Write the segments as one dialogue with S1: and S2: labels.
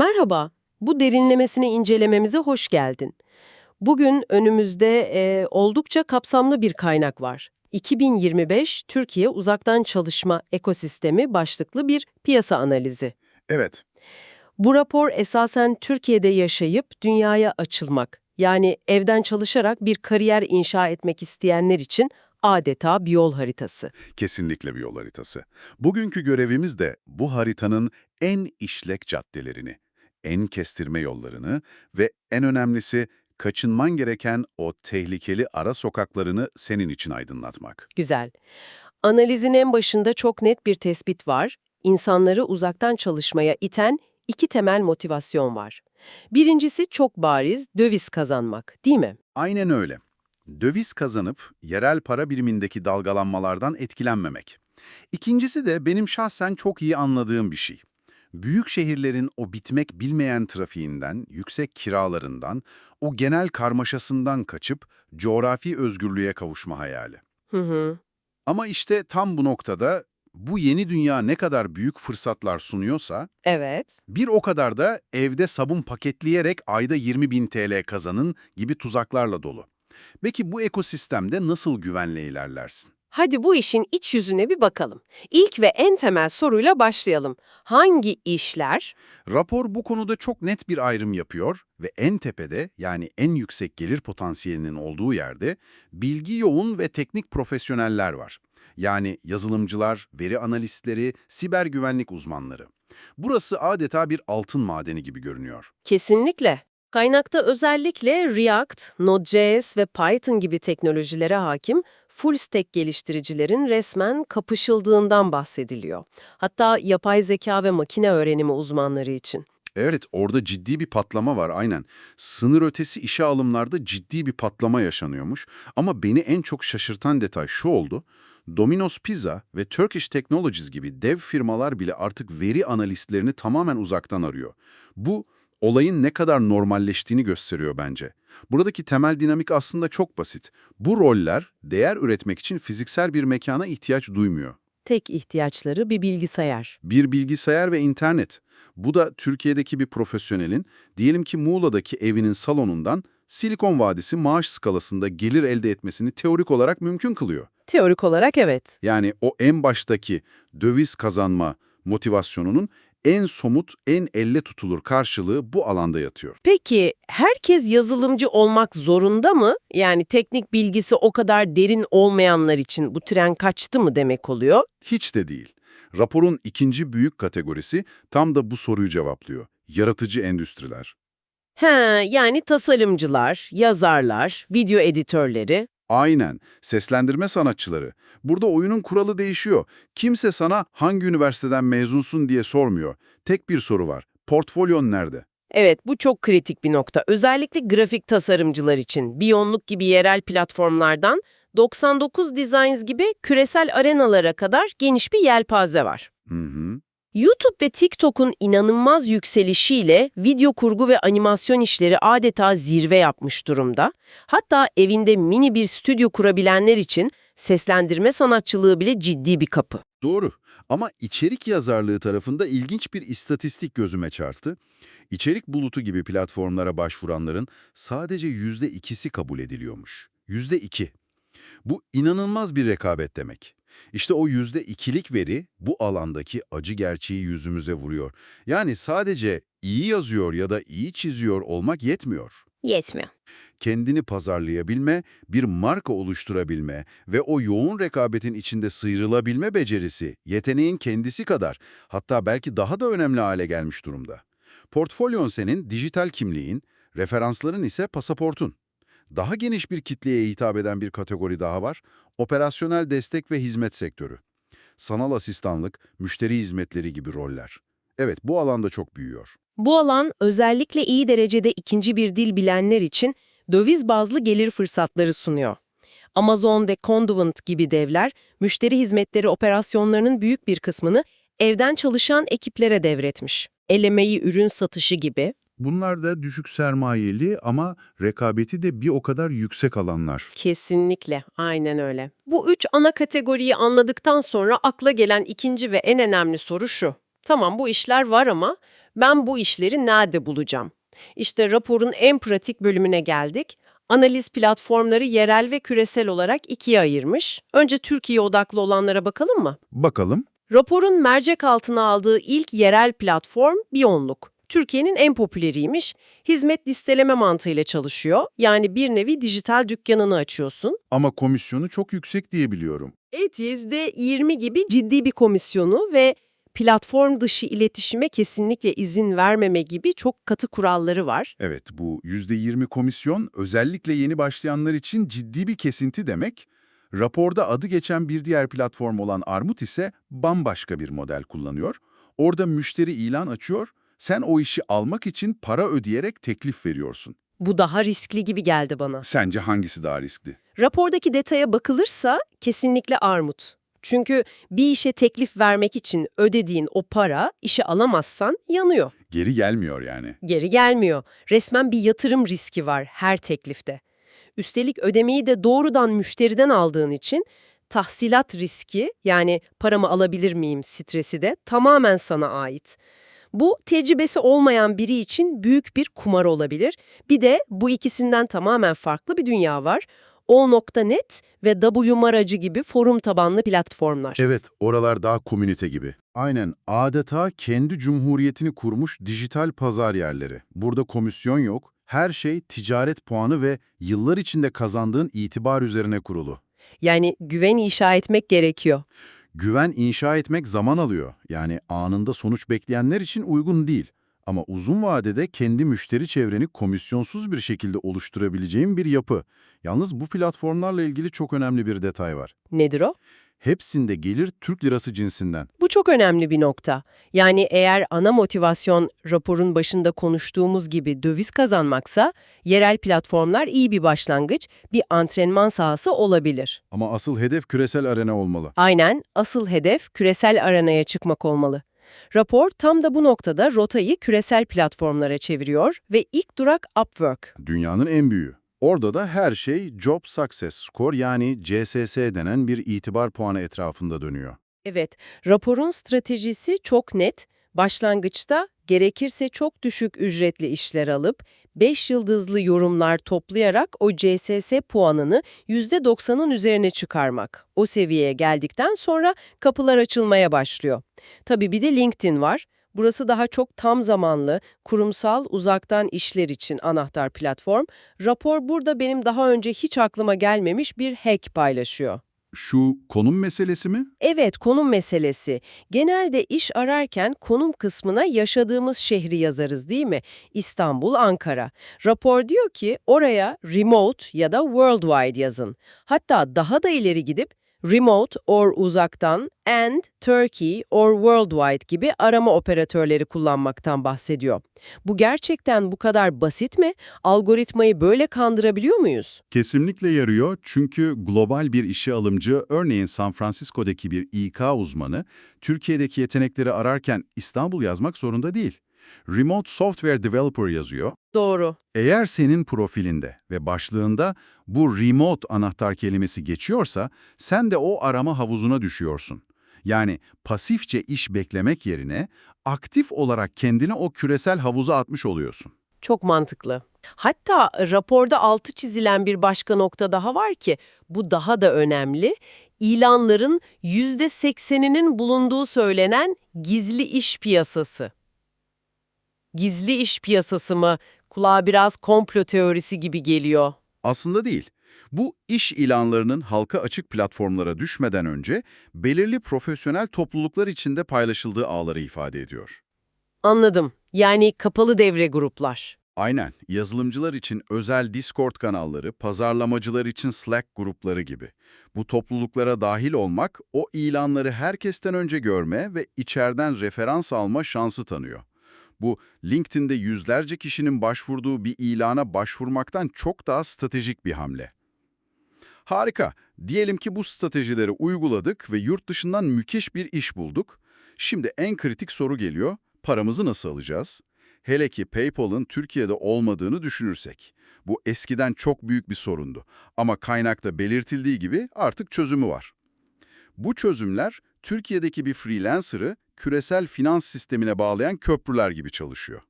S1: Merhaba, bu derinlemesine incelememize hoş geldin. Bugün önümüzde e, oldukça kapsamlı bir kaynak var. 2025 Türkiye Uzaktan Çalışma Ekosistemi başlıklı bir piyasa analizi.
S2: Evet,
S1: Bu rapor esasen Türkiye'de yaşayıp dünyaya açılmak, yani evden çalışarak bir kariyer inşa etmek isteyenler için adeta bir yol haritası.
S2: kesinlikle bir yol haritası. Bugünkü görevimiz de bu haritanın en işlek caddelerini, en kestirme yollarını ve en önemlisi kaçınman gereken o tehlikeli ara sokaklarını senin için aydınlatmak.
S1: Güzel. Analizin en başında çok net bir tespit var. İnsanları uzaktan çalışmaya iten iki temel motivasyon var. Birincisi çok bariz, döviz kazanmak, değil mi?
S2: Aynen öyle. Döviz kazanıp yerel para birimindeki dalgalanmalardan etkilenmemek. İkincisi de benim şahsen çok iyi anladığım bir şey. Büyük şehirlerin o bitmek bilmeyen trafiğinden, yüksek kiralarından, o genel karmaşasından kaçıp coğrafi özgürlüğe kavuşma hayali.
S1: Hı hı.
S2: Ama işte tam bu noktada bu yeni dünya ne kadar büyük fırsatlar sunuyorsa,
S1: Evet.
S2: bir o kadar da evde sabun paketleyerek ayda 20 bin TL kazanın gibi tuzaklarla dolu. Peki bu ekosistemde nasıl güvenle ilerlersin?
S1: Hadi bu işin iç yüzüne bir bakalım. İlk ve en temel soruyla başlayalım. Hangi işler?
S2: Rapor bu konuda çok net bir ayrım yapıyor ve en tepede yani en yüksek gelir potansiyelinin olduğu yerde bilgi yoğun ve teknik profesyoneller var. Yani yazılımcılar, veri analistleri, siber güvenlik uzmanları. Burası adeta bir altın madeni gibi görünüyor.
S1: Kesinlikle. Kaynakta özellikle React, Node.js ve Python gibi teknolojilere hakim full stack geliştiricilerin resmen kapışıldığından bahsediliyor. Hatta yapay zeka ve makine öğrenimi uzmanları için.
S2: Evet, orada ciddi bir patlama var aynen. Sınır ötesi işe alımlarda ciddi bir patlama yaşanıyormuş. Ama beni en çok şaşırtan detay şu oldu. Domino's Pizza ve Turkish Technologies gibi dev firmalar bile artık veri analistlerini tamamen uzaktan arıyor. Bu, olayın ne kadar normalleştiğini gösteriyor bence. Buradaki temel dinamik aslında çok basit. Bu roller değer üretmek için fiziksel bir mekana ihtiyaç duymuyor.
S1: Tek ihtiyaçları bir bilgisayar.
S2: Bir bilgisayar ve internet. Bu da Türkiye'deki bir profesyonelin, diyelim ki Muğla'daki evinin salonundan Silikon Vadisi maaş skalasında gelir elde etmesini teorik olarak mümkün kılıyor.
S1: Teorik olarak evet.
S2: Yani o en baştaki döviz kazanma motivasyonunun en somut, en elle tutulur karşılığı bu alanda yatıyor.
S1: Peki herkes yazılımcı olmak zorunda mı? Yani teknik bilgisi o kadar derin olmayanlar için bu tren kaçtı mı demek oluyor?
S2: Hiç de değil. Raporun ikinci büyük kategorisi tam da bu soruyu cevaplıyor. Yaratıcı endüstriler.
S1: He, yani tasarımcılar, yazarlar, video editörleri.
S2: Aynen. Seslendirme sanatçıları. Burada oyunun kuralı değişiyor. Kimse sana hangi üniversiteden mezunsun diye sormuyor. Tek bir soru var. Portfolyon nerede?
S1: Evet, bu çok kritik bir nokta. Özellikle grafik tasarımcılar için. Biyonluk gibi yerel platformlardan 99 Designs gibi küresel arenalara kadar geniş bir yelpaze var.
S2: Hı hı.
S1: YouTube ve TikTok'un inanılmaz yükselişiyle video kurgu ve animasyon işleri adeta zirve yapmış durumda. Hatta evinde mini bir stüdyo kurabilenler için seslendirme sanatçılığı bile ciddi bir kapı.
S2: Doğru. Ama içerik yazarlığı tarafında ilginç bir istatistik gözüme çarptı. İçerik bulutu gibi platformlara başvuranların sadece yüzde ikisi kabul ediliyormuş. Yüzde iki. Bu inanılmaz bir rekabet demek. İşte o yüzde ikilik veri bu alandaki acı gerçeği yüzümüze vuruyor. Yani sadece iyi yazıyor ya da iyi çiziyor olmak yetmiyor.
S1: Yetmiyor.
S2: Kendini pazarlayabilme, bir marka oluşturabilme ve o yoğun rekabetin içinde sıyrılabilme becerisi, yeteneğin kendisi kadar, hatta belki daha da önemli hale gelmiş durumda. Portfolyon senin dijital kimliğin, referansların ise pasaportun. Daha geniş bir kitleye hitap eden bir kategori daha var, operasyonel destek ve hizmet sektörü. Sanal asistanlık, müşteri hizmetleri gibi roller. Evet, bu alanda çok büyüyor.
S1: Bu alan özellikle iyi derecede ikinci bir dil bilenler için döviz bazlı gelir fırsatları sunuyor. Amazon ve Conduent gibi devler, müşteri hizmetleri operasyonlarının büyük bir kısmını evden çalışan ekiplere devretmiş. El emeği ürün satışı gibi.
S2: Bunlar da düşük sermayeli ama rekabeti de bir o kadar yüksek alanlar.
S1: Kesinlikle, aynen öyle. Bu üç ana kategoriyi anladıktan sonra akla gelen ikinci ve en önemli soru şu. Tamam bu işler var ama Ben bu işleri nerede bulacağım? İşte raporun en pratik bölümüne geldik. Analiz platformları yerel ve küresel olarak ikiye ayırmış. Önce Türkiye odaklı olanlara bakalım mı?
S2: Bakalım.
S1: Raporun mercek altına aldığı ilk yerel platform Biyonluk. Türkiye'nin en popüleriymiş. Hizmet listeleme mantığıyla çalışıyor. Yani bir nevi dijital dükkanını açıyorsun.
S2: Ama komisyonu çok yüksek diye biliyorum.
S1: Evet %20 gibi ciddi bir komisyonu ve platform dışı iletişime kesinlikle izin vermeme gibi çok katı kuralları var.
S2: Evet, bu %20 komisyon özellikle yeni başlayanlar için ciddi bir kesinti demek. Raporda adı geçen bir diğer platform olan Armut ise bambaşka bir model kullanıyor. Orada müşteri ilan açıyor, sen o işi almak için para ödeyerek teklif veriyorsun.
S1: Bu daha riskli gibi geldi bana.
S2: Sence hangisi daha riskli?
S1: Rapordaki detaya bakılırsa kesinlikle armut. Çünkü bir işe teklif vermek için ödediğin o para işe alamazsan yanıyor.
S2: Geri gelmiyor yani.
S1: Geri gelmiyor. Resmen bir yatırım riski var her teklifte. Üstelik ödemeyi de doğrudan müşteriden aldığın için tahsilat riski yani paramı alabilir miyim stresi de tamamen sana ait. Bu tecrübesi olmayan biri için büyük bir kumar olabilir. Bir de bu ikisinden tamamen farklı bir dünya var. O.net ve WMaracı gibi forum tabanlı platformlar.
S2: Evet, oralar daha komünite gibi. Aynen, adeta kendi cumhuriyetini kurmuş dijital pazar yerleri. Burada komisyon yok, her şey ticaret puanı ve yıllar içinde kazandığın itibar üzerine kurulu.
S1: Yani güven inşa etmek gerekiyor.
S2: Güven inşa etmek zaman alıyor. Yani anında sonuç bekleyenler için uygun değil. Ama uzun vadede kendi müşteri çevreni komisyonsuz bir şekilde oluşturabileceğin bir yapı. Yalnız bu platformlarla ilgili çok önemli bir detay var.
S1: Nedir o?
S2: Hepsinde gelir Türk lirası cinsinden.
S1: Çok önemli bir nokta. Yani eğer ana motivasyon raporun başında konuştuğumuz gibi döviz kazanmaksa, yerel platformlar iyi bir başlangıç, bir antrenman sahası olabilir.
S2: Ama asıl hedef küresel arena olmalı.
S1: Aynen, asıl hedef küresel arenaya çıkmak olmalı. Rapor tam da bu noktada rotayı küresel platformlara çeviriyor ve ilk durak Upwork.
S2: Dünyanın en büyüğü. Orada da her şey Job Success Score yani CSS denen bir itibar puanı etrafında dönüyor.
S1: Evet, raporun stratejisi çok net. Başlangıçta gerekirse çok düşük ücretli işler alıp 5 yıldızlı yorumlar toplayarak o CSS puanını %90'ın üzerine çıkarmak. O seviyeye geldikten sonra kapılar açılmaya başlıyor. Tabii bir de LinkedIn var. Burası daha çok tam zamanlı, kurumsal, uzaktan işler için anahtar platform. Rapor burada benim daha önce hiç aklıma gelmemiş bir hack paylaşıyor.
S2: Şu konum meselesi mi?
S1: Evet, konum meselesi. Genelde iş ararken konum kısmına yaşadığımız şehri yazarız değil mi? İstanbul, Ankara. Rapor diyor ki oraya remote ya da worldwide yazın. Hatta daha da ileri gidip remote or uzaktan and Turkey or worldwide gibi arama operatörleri kullanmaktan bahsediyor. Bu gerçekten bu kadar basit mi? Algoritmayı böyle kandırabiliyor muyuz?
S2: Kesinlikle yarıyor çünkü global bir işe alımcı, örneğin San Francisco'daki bir İK uzmanı, Türkiye'deki yetenekleri ararken İstanbul yazmak zorunda değil. Remote Software Developer yazıyor.
S1: Doğru.
S2: Eğer senin profilinde ve başlığında bu remote anahtar kelimesi geçiyorsa, sen de o arama havuzuna düşüyorsun. Yani pasifçe iş beklemek yerine aktif olarak kendini o küresel havuza atmış oluyorsun.
S1: Çok mantıklı. Hatta raporda altı çizilen bir başka nokta daha var ki bu daha da önemli. İlanların %80'inin bulunduğu söylenen gizli iş piyasası. Gizli iş piyasası mı? Kulağa biraz komplo teorisi gibi geliyor.
S2: Aslında değil. Bu iş ilanlarının halka açık platformlara düşmeden önce belirli profesyonel topluluklar içinde paylaşıldığı ağları ifade ediyor.
S1: Anladım. Yani kapalı devre gruplar.
S2: Aynen, yazılımcılar için özel Discord kanalları, pazarlamacılar için Slack grupları gibi. Bu topluluklara dahil olmak, o ilanları herkesten önce görme ve içeriden referans alma şansı tanıyor. Bu, LinkedIn'de yüzlerce kişinin başvurduğu bir ilana başvurmaktan çok daha stratejik bir hamle. Harika. Diyelim ki bu stratejileri uyguladık ve yurt dışından mükeş bir iş bulduk. Şimdi en kritik soru geliyor. Paramızı nasıl alacağız? Hele ki PayPal'ın Türkiye'de olmadığını düşünürsek. Bu eskiden çok büyük bir sorundu. Ama kaynakta belirtildiği gibi artık çözümü var. Bu çözümler Türkiye'deki bir freelancer'ı küresel finans sistemine bağlayan köprüler gibi çalışıyor.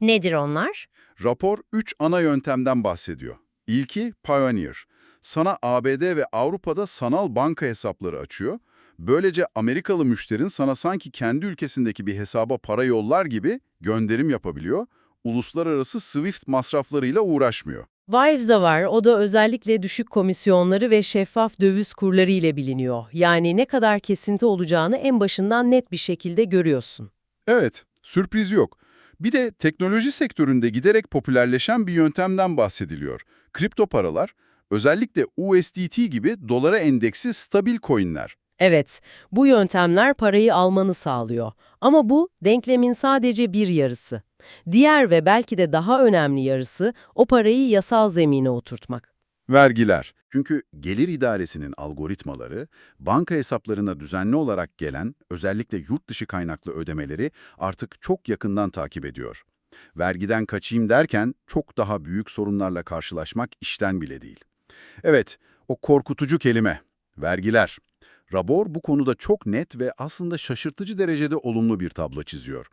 S3: Nedir onlar?
S2: Rapor 3 ana yöntemden bahsediyor. İlki Pioneer. Sana ABD ve Avrupa'da sanal banka hesapları açıyor. Böylece Amerikalı müşterin sana sanki kendi ülkesindeki bir hesaba para yollar gibi gönderim yapabiliyor. Uluslararası SWIFT masraflarıyla uğraşmıyor.
S1: Wives da var. O da özellikle düşük komisyonları ve şeffaf döviz kurları ile biliniyor. Yani ne kadar kesinti olacağını en başından net bir şekilde görüyorsun.
S2: Evet, sürpriz yok. Bir de teknoloji sektöründe giderek popülerleşen bir yöntemden bahsediliyor. Kripto paralar, özellikle USDT gibi dolara endeksi stabil coinler.
S1: Evet, bu yöntemler parayı almanı sağlıyor. Ama bu denklemin sadece bir yarısı. Diğer ve belki de daha önemli yarısı o parayı yasal zemine oturtmak.
S2: Vergiler. Çünkü gelir idaresinin algoritmaları, banka hesaplarına düzenli olarak gelen, özellikle yurt dışı kaynaklı ödemeleri artık çok yakından takip ediyor. Vergiden kaçayım derken çok daha büyük sorunlarla karşılaşmak işten bile değil. Evet, o korkutucu kelime, vergiler. Rapor bu konuda çok net ve aslında şaşırtıcı derecede olumlu bir tablo çiziyor.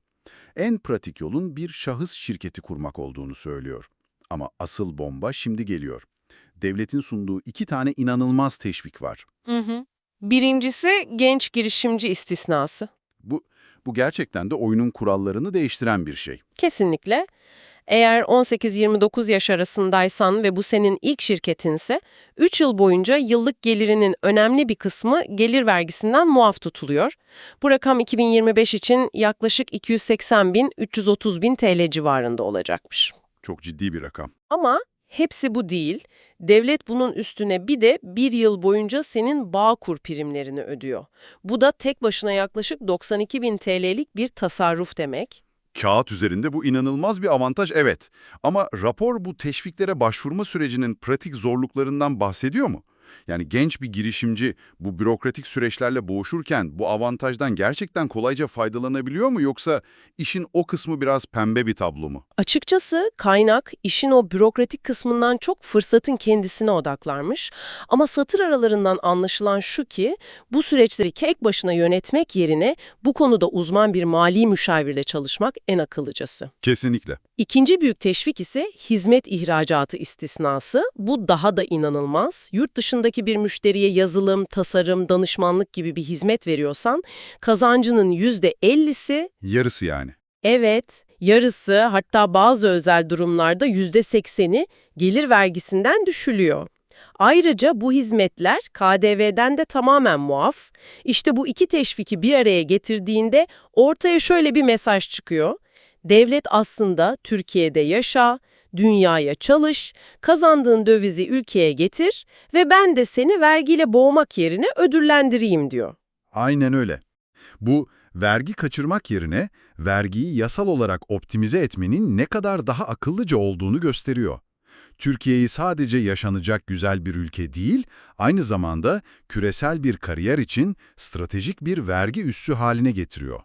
S2: En pratik yolun bir şahıs şirketi kurmak olduğunu söylüyor. Ama asıl bomba şimdi geliyor devletin sunduğu iki tane inanılmaz teşvik var.
S1: Hı hı. Birincisi genç girişimci istisnası.
S2: Bu, bu gerçekten de oyunun kurallarını değiştiren bir şey.
S1: Kesinlikle. Eğer 18-29 yaş arasındaysan ve bu senin ilk şirketinse, 3 yıl boyunca yıllık gelirinin önemli bir kısmı gelir vergisinden muaf tutuluyor. Bu rakam 2025 için yaklaşık 280 bin, 330 bin TL civarında olacakmış.
S2: Çok ciddi bir rakam.
S1: Ama hepsi bu değil. Devlet bunun üstüne bir de bir yıl boyunca senin Bağkur primlerini ödüyor. Bu da tek başına yaklaşık 92 bin TL'lik bir tasarruf demek.
S2: Kağıt üzerinde bu inanılmaz bir avantaj evet. Ama rapor bu teşviklere başvurma sürecinin pratik zorluklarından bahsediyor mu? Yani genç bir girişimci bu bürokratik süreçlerle boğuşurken bu avantajdan gerçekten kolayca faydalanabiliyor mu yoksa işin o kısmı biraz pembe bir tablo mu?
S1: Açıkçası kaynak işin o bürokratik kısmından çok fırsatın kendisine odaklanmış. Ama satır aralarından anlaşılan şu ki bu süreçleri tek başına yönetmek yerine bu konuda uzman bir mali müşavirle çalışmak en akıllıcası.
S2: Kesinlikle.
S1: İkinci büyük teşvik ise hizmet ihracatı istisnası. Bu daha da inanılmaz. Yurt dışındaki bir müşteriye yazılım, tasarım, danışmanlık gibi bir hizmet veriyorsan kazancının %50'si
S2: Yarısı yani.
S1: Evet, yarısı hatta bazı özel durumlarda %80'i gelir vergisinden düşülüyor. Ayrıca bu hizmetler KDV'den de tamamen muaf. İşte bu iki teşviki bir araya getirdiğinde ortaya şöyle bir mesaj çıkıyor. Devlet aslında Türkiye'de yaşa, dünyaya çalış, kazandığın dövizi ülkeye getir ve ben de seni vergiyle boğmak yerine ödüllendireyim diyor.
S2: Aynen öyle. Bu vergi kaçırmak yerine vergiyi yasal olarak optimize etmenin ne kadar daha akıllıca olduğunu gösteriyor. Türkiye'yi sadece yaşanacak güzel bir ülke değil, aynı zamanda küresel bir kariyer için stratejik bir vergi üssü haline getiriyor.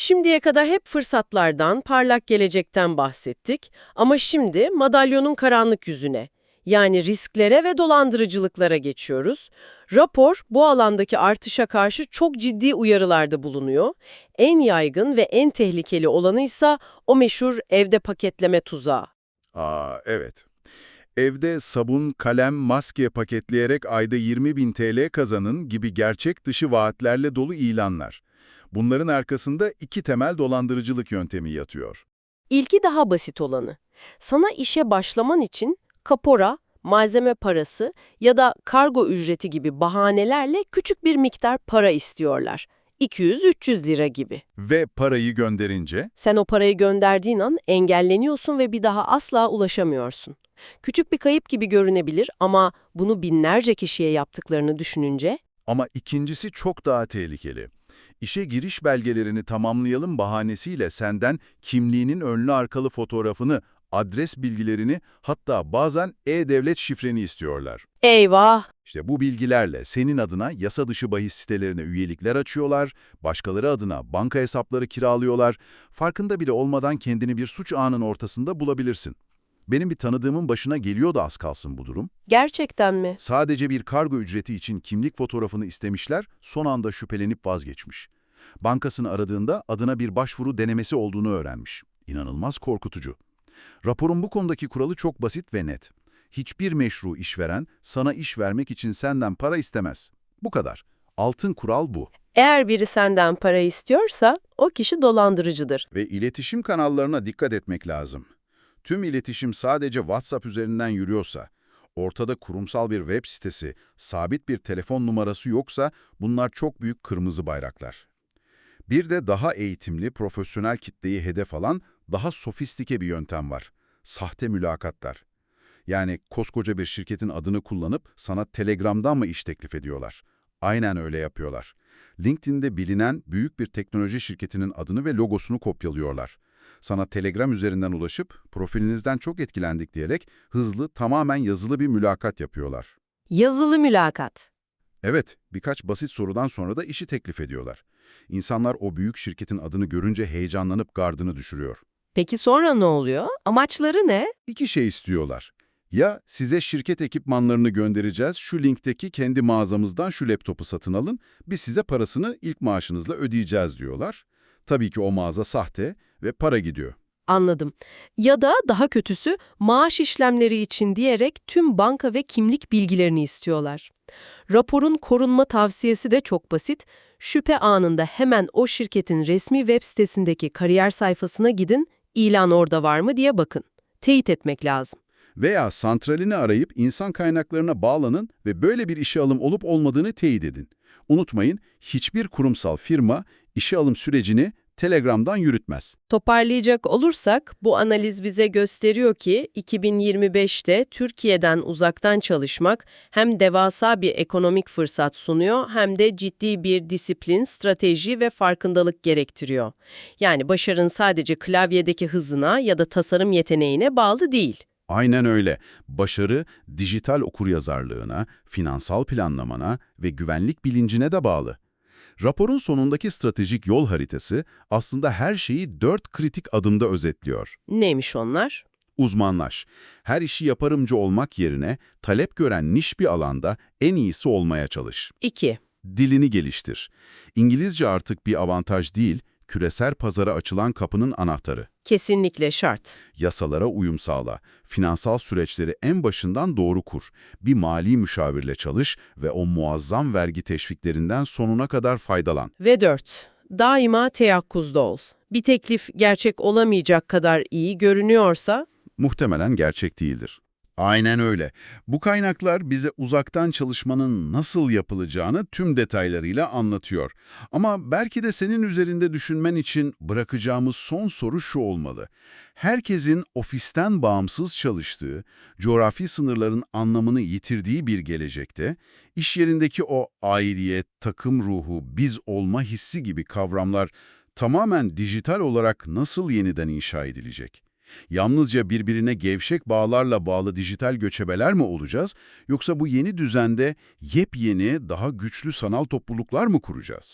S1: Şimdiye kadar hep fırsatlardan, parlak gelecekten bahsettik ama şimdi madalyonun karanlık yüzüne, yani risklere ve dolandırıcılıklara geçiyoruz. Rapor bu alandaki artışa karşı çok ciddi uyarılarda bulunuyor. En yaygın ve en tehlikeli olanı ise o meşhur evde paketleme tuzağı.
S2: Aa evet. Evde sabun, kalem, maske paketleyerek ayda 20 bin TL kazanın gibi gerçek dışı vaatlerle dolu ilanlar. Bunların arkasında iki temel dolandırıcılık yöntemi yatıyor.
S1: İlki daha basit olanı. Sana işe başlaman için kapora, malzeme parası ya da kargo ücreti gibi bahanelerle küçük bir miktar para istiyorlar. 200-300 lira gibi.
S2: Ve parayı gönderince
S1: Sen o parayı gönderdiğin an engelleniyorsun ve bir daha asla ulaşamıyorsun. Küçük bir kayıp gibi görünebilir ama bunu binlerce kişiye yaptıklarını düşününce
S2: Ama ikincisi çok daha tehlikeli. İşe giriş belgelerini tamamlayalım bahanesiyle senden kimliğinin önlü arkalı fotoğrafını, adres bilgilerini hatta bazen e-devlet şifreni istiyorlar.
S1: eyvah
S2: İşte bu bilgilerle senin adına yasa dışı bahis sitelerine üyelikler açıyorlar, başkaları adına banka hesapları kiralıyorlar, farkında bile olmadan kendini bir suç ağının ortasında bulabilirsin. Benim bir tanıdığımın başına geliyor da az kalsın bu durum.
S1: Gerçekten mi?
S2: Sadece bir kargo ücreti için kimlik fotoğrafını istemişler, son anda şüphelenip vazgeçmiş. Bankasını aradığında adına bir başvuru denemesi olduğunu öğrenmiş. İnanılmaz korkutucu. Raporun bu konudaki kuralı çok basit ve net. Hiçbir meşru işveren sana iş vermek için senden para istemez. Bu kadar. Altın kural bu.
S1: Eğer biri senden para istiyorsa o kişi dolandırıcıdır.
S2: Ve iletişim kanallarına dikkat etmek lazım. Tüm iletişim sadece WhatsApp üzerinden yürüyorsa, ortada kurumsal bir web sitesi, sabit bir telefon numarası yoksa bunlar çok büyük kırmızı bayraklar. Bir de daha eğitimli, profesyonel kitleyi hedef alan daha sofistike bir yöntem var. Sahte mülakatlar. Yani koskoca bir şirketin adını kullanıp sana Telegram'dan mı iş teklif ediyorlar? Aynen öyle yapıyorlar. LinkedIn'de bilinen büyük bir teknoloji şirketinin adını ve logosunu kopyalıyorlar. Sana Telegram üzerinden ulaşıp profilinizden çok etkilendik diyerek hızlı, tamamen yazılı bir mülakat yapıyorlar.
S1: Yazılı mülakat.
S2: Evet, birkaç basit sorudan sonra da işi teklif ediyorlar. İnsanlar o büyük şirketin adını görünce heyecanlanıp gardını düşürüyor.
S1: Peki sonra ne oluyor? Amaçları ne?
S2: İki şey istiyorlar. Ya size şirket ekipmanlarını göndereceğiz, şu linkteki kendi mağazamızdan şu laptopu satın alın, biz size parasını ilk maaşınızla ödeyeceğiz diyorlar. Tabii ki o mağaza sahte ve para gidiyor.
S1: Anladım. Ya da daha kötüsü maaş işlemleri için diyerek tüm banka ve kimlik bilgilerini istiyorlar. Raporun korunma tavsiyesi de çok basit. Şüphe anında hemen o şirketin resmi web sitesindeki kariyer sayfasına gidin, ilan orada var mı diye bakın. Teyit etmek lazım.
S2: Veya santralini arayıp insan kaynaklarına bağlanın ve böyle bir işe alım olup olmadığını teyit edin. Unutmayın, hiçbir kurumsal firma işe alım sürecini Telegram'dan yürütmez.
S1: Toparlayacak olursak bu analiz bize gösteriyor ki 2025'te Türkiye'den uzaktan çalışmak hem devasa bir ekonomik fırsat sunuyor hem de ciddi bir disiplin, strateji ve farkındalık gerektiriyor. Yani başarın sadece klavyedeki hızına ya da tasarım yeteneğine bağlı değil.
S2: Aynen öyle. Başarı, dijital okuryazarlığına, finansal planlamana ve güvenlik bilincine de bağlı. Raporun sonundaki stratejik yol haritası aslında her şeyi dört kritik adımda özetliyor.
S1: Neymiş onlar?
S2: Uzmanlaş. Her işi yaparımcı olmak yerine talep gören niş bir alanda en iyisi olmaya çalış.
S1: 2.
S2: Dilini geliştir. İngilizce artık bir avantaj değil, küresel pazara açılan kapının anahtarı.
S1: Kesinlikle şart.
S2: Yasalara uyum sağla. Finansal süreçleri en başından doğru kur. Bir mali müşavirle çalış ve o muazzam vergi teşviklerinden sonuna kadar faydalan.
S1: Ve 4. Daima teyakkuzda ol. Bir teklif gerçek olamayacak kadar iyi görünüyorsa
S2: Muhtemelen gerçek değildir. Aynen öyle. Bu kaynaklar bize uzaktan çalışmanın nasıl yapılacağını tüm detaylarıyla anlatıyor. Ama belki de senin üzerinde düşünmen için bırakacağımız son soru şu olmalı. Herkesin ofisten bağımsız çalıştığı, coğrafi sınırların anlamını yitirdiği bir gelecekte, iş yerindeki o aidiyet, takım ruhu, biz olma hissi gibi kavramlar tamamen dijital olarak nasıl yeniden inşa edilecek? Yalnızca birbirine gevşek bağlarla bağlı dijital göçebeler mi olacağız, yoksa bu yeni düzende yepyeni, daha güçlü sanal topluluklar mı kuracağız?